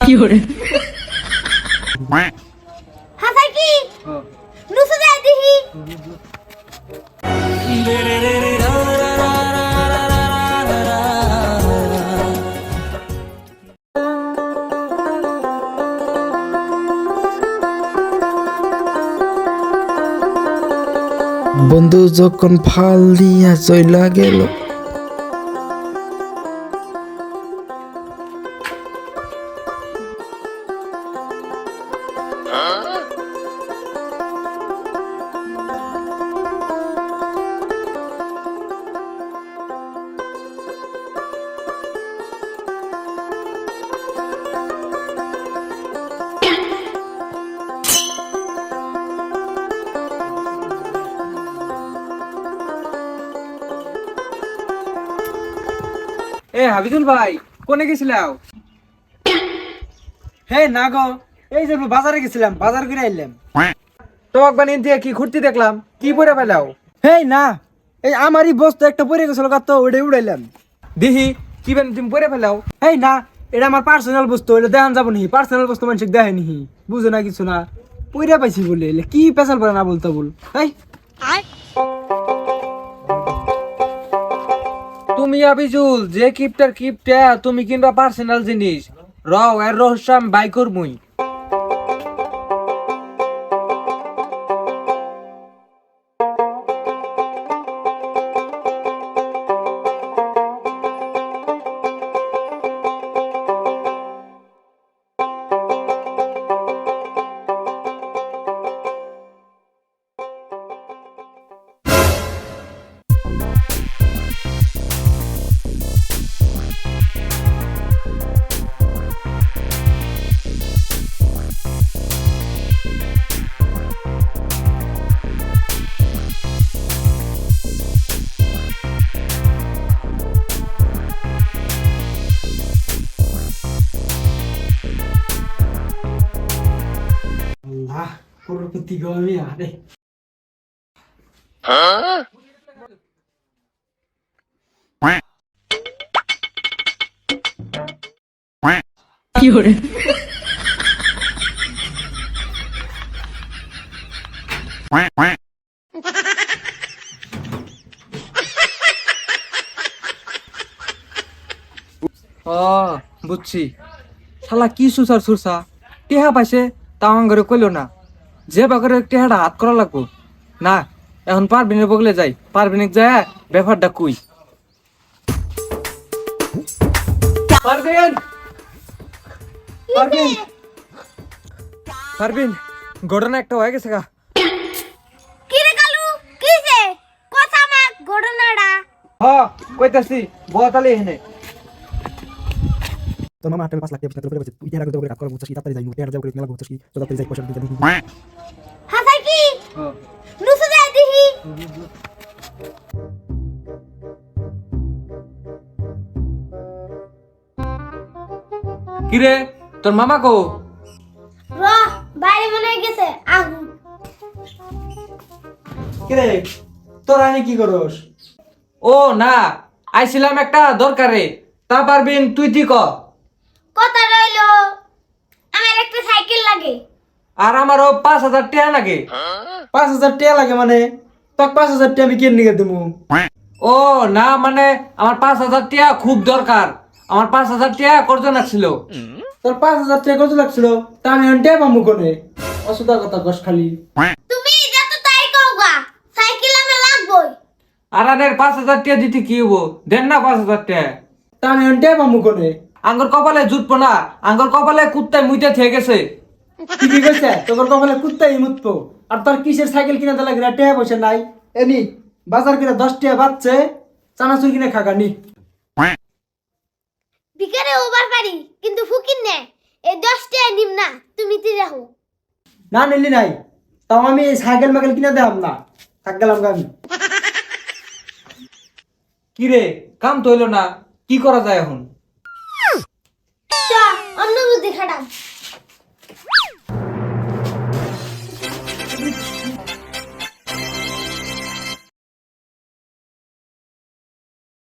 কি নুসু যায় দিহি বন্ধু যখন ফাল দিয়া চইলা গেল এ হাবিদুল ভাই, কোনে গেছিলাও? হে, না গো, এই যে বাজারে গেছিলাম, বাজার করে আইলাম। তোমাক বানিয়ে দিয়ে কি ঘুরতে দেখলাম, কি পরে পেলাও? হেই, না, এই আমারই বস্তু একটা পরে গেছিল তো ওটাই উড়াইলাম। দিহি, কি বানি তুমি পরে ফেলাও হেই, না, এটা আমার পার্সোনাল বস্তু, এটা দেখান যাব নি পার্সোনাল বস্তু মানুষ দেখে নি বুঝো না কিছু না। পইরা পাইছি বলে কি পেশাল করে না বলতে বল এই তুমি আবিজুল, যে কিপটার কিপটা, তুমি কিনবা পার্সোনাল জিনিস। রও, এর রহস্য আমি বাই করবই। আল্লাহ করপতি গো আমি আরে ও বুঝছি। শালা কি সুসার সুরসা? পাইছে? তাও ঘরে কইলো না যে বাগরে টেহাটা হাত করা লাগবো। না এখন পারবিনের বগলে যাই পারবিনিক যায় ব্যাপারটা কুই? পারবেন! পারবিন! পারবিন ঘটনা একটা হয়ে গেছে গা। কি রে কালু কিছে কথা মাক ঘটনাটা। হ কইতাছি বতালি এখানে। তোর মামা আটটা পাঁচ লাখ টাকা করে তুই টেরা করে কাজ করা বুঝছিস কি? তাড়াতাড়ি যাই টেরা করে মেলা বুঝছিস কি? তো তাড়াতাড়ি যাই পয়সা দিতে দিবি হাসাই কি? নুসু যায় দিহি। কিরে তোর মামা কো? র বাইরে মনে হয় গেছে আগুন। কিরে তোরা আমি কি করস? ও না আইছিলাম একটা দরকারে। তা পারবিন তুই ঠিক ক। কথা রইল। আমার একটা সাইকেল লাগে। আর আমারও পাঁচ হাজার টাকা লাগে। পাঁচ হাজার টাকা লাগে মানে তোর পাঁচ হাজার টাকা আমি কিনে নিয়ে দেবো ও না মানে আমার পাঁচ হাজার টাকা খুব দরকার। আমার পাঁচ হাজার টাকা করতে লাগছিল তোর পাঁচ হাজার টাকা কত লাগছিল তা আমি টেয়া পাবো কোনে? অসুবিধা কথা কস খালি। তুমি যত তাই কওগা সাইকেল আমার লাগবই। আর আনের পাঁচ হাজার টাকা দিতে কি হব দেন না পাঁচ হাজার টাকা তা আমি টেয়া পাবো কোনে? আঙ্গর কপালে জুটবো না। আঙ্গর কপালে কুত্তায় মুইতে থেকে গেছে। ঠিকই কইছে? তোর কপালে কুত্তাই মুতবো। আর তোর কিসের সাইকেল কিনে দিলে গিরা টেয়া পয়সা নাই। এনি বাজার কিনে দশ টাকা বাচ্চে চানাচুর কিনে খাগা নি। বিকারে ওভার পারি কিন্তু ফুকিন নে। এই দশটা নিম না তুমি তি রাখো না নিলি নাই। তাও আমি এই সাইকেল মাইকেল কিনে দেলাম না। থাক গেলাম আমি। কি রে কাম তো হইল না। কি করা যায় এখন? চ অন্য বুদ্ধি খাটাম